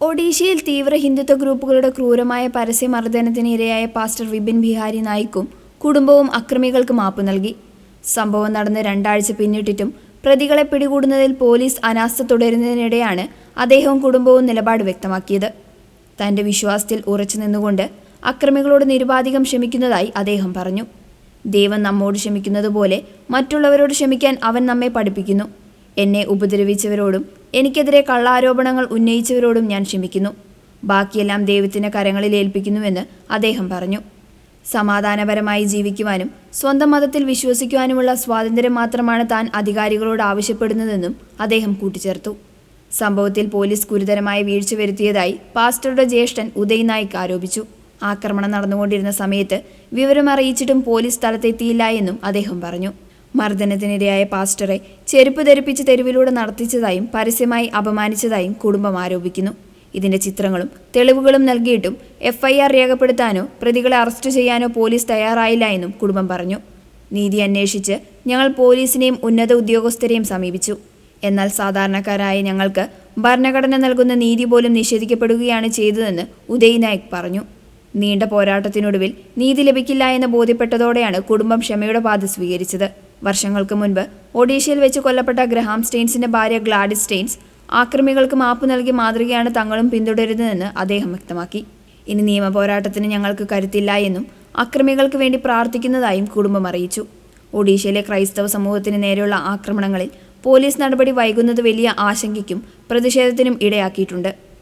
ഒഡീഷയിൽ തീവ്ര ഹിന്ദുത്വ ഗ്രൂപ്പുകളുടെ ക്രൂരമായ പരസ്യമർദ്ദനത്തിന് ഇരയായ പാസ്റ്റർ വിപിൻ ബിഹാരി നായിക്കും കുടുംബവും അക്രമികൾക്ക് മാപ്പ് നൽകി. സംഭവം നടന്ന് രണ്ടാഴ്ച പിന്നിട്ടിട്ടും പ്രതികളെ പിടികൂടുന്നതിൽ പോലീസ് അനാസ്ഥ തുടരുന്നതിനിടെയാണ് അദ്ദേഹവും കുടുംബവും നിലപാട് വ്യക്തമാക്കിയത്. തന്റെ വിശ്വാസത്തിൽ ഉറച്ചു നിന്നുകൊണ്ട് അക്രമികളോട് നിരുപാധികം ക്ഷമിക്കുന്നതായി അദ്ദേഹം പറഞ്ഞു. ദൈവം നമ്മോട് ക്ഷമിക്കുന്നതുപോലെ മറ്റുള്ളവരോട് ക്ഷമിക്കാൻ അവൻ നമ്മെ പഠിപ്പിക്കുന്നു. എന്നെ ഉപദ്രവിച്ചവരോടും എനിക്കെതിരെ കള്ളാരോപണങ്ങൾ ഉന്നയിച്ചവരോടും ഞാൻ ക്ഷമിക്കുന്നു. ബാക്കിയെല്ലാം ദൈവത്തിന്റെ കരങ്ങളിൽ ഏൽപ്പിക്കുന്നുവെന്ന് അദ്ദേഹം പറഞ്ഞു. സമാധാനപരമായി ജീവിക്കുവാനും സ്വന്തം മതത്തിൽ വിശ്വസിക്കുവാനുമുള്ള സ്വാതന്ത്ര്യം മാത്രമാണ് താൻ അധികാരികളോട് ആവശ്യപ്പെടുന്നതെന്നും അദ്ദേഹം കൂട്ടിച്ചേർത്തു. സംഭവത്തിൽ പോലീസ് ഗുരുതരമായ വീഴ്ച വരുത്തിയതായി പാസ്റ്ററുടെ ജ്യേഷ്ഠൻ ഉദയ് നായിക് ആരോപിച്ചു. ആക്രമണം നടന്നുകൊണ്ടിരുന്ന സമയത്ത് വിവരമറിയിച്ചിട്ടും പോലീസ് സ്ഥലത്തെത്തിയില്ല എന്നും അദ്ദേഹം പറഞ്ഞു. മർദ്ദനത്തിനിരയായ പാസ്റ്ററെ ചെരുപ്പ് ധരിപ്പിച്ച് തെരുവിലൂടെ നടത്തിച്ചതായും പരസ്യമായി അപമാനിച്ചതായും കുടുംബം ആരോപിക്കുന്നു. ഇതിന്റെ ചിത്രങ്ങളും തെളിവുകളും നൽകിയിട്ടും എഫ്ഐആർ രേഖപ്പെടുത്താനോ പ്രതികളെ അറസ്റ്റ് ചെയ്യാനോ പോലീസ് തയ്യാറായില്ല എന്നും കുടുംബം പറഞ്ഞു. നീതി അന്വേഷിച്ച് ഞങ്ങൾ പോലീസിനെയും ഉന്നത ഉദ്യോഗസ്ഥരെയും സമീപിച്ചു. എന്നാൽ സാധാരണക്കാരായ ഞങ്ങൾക്ക് ഭരണഘടന നൽകുന്ന നീതി പോലും നിഷേധിക്കപ്പെടുകയാണ് ചെയ്തതെന്ന് ഉദയ് നായിക് പറഞ്ഞു. നീണ്ട പോരാട്ടത്തിനൊടുവിൽ നീതി ലഭിക്കില്ല എന്ന് ബോധ്യപ്പെട്ടതോടെയാണ് കുടുംബം ക്ഷമയുടെ പാത സ്വീകരിച്ചത്. വർഷങ്ങൾക്ക് മുൻപ് ഒഡീഷയിൽ വെച്ച് കൊല്ലപ്പെട്ട ഗ്രഹാം സ്റ്റെയിൻസിന്റെ ഭാര്യ ഗ്ലാഡിസ് സ്റ്റെയിൻസ് ആക്രമികൾക്ക് മാപ്പ് നൽകി മാതൃകയാണ് തങ്ങളും പിന്തുടരുന്നതെന്ന് അദ്ദേഹം വ്യക്തമാക്കി. ഇനി നിയമ പോരാട്ടത്തിന് ഞങ്ങൾക്ക് കരുത്തില്ല എന്നും അക്രമികൾക്ക് വേണ്ടി പ്രാർത്ഥിക്കുന്നതായും കുടുംബം അറിയിച്ചു. ഒഡീഷയിലെ ക്രൈസ്തവ സമൂഹത്തിന് നേരെയുള്ള ആക്രമണങ്ങളിൽ പോലീസ് നടപടി വൈകുന്നത് വലിയ ആശങ്കയ്ക്കും പ്രതിഷേധത്തിനും ഇടയാക്കിയിട്ടുണ്ട്.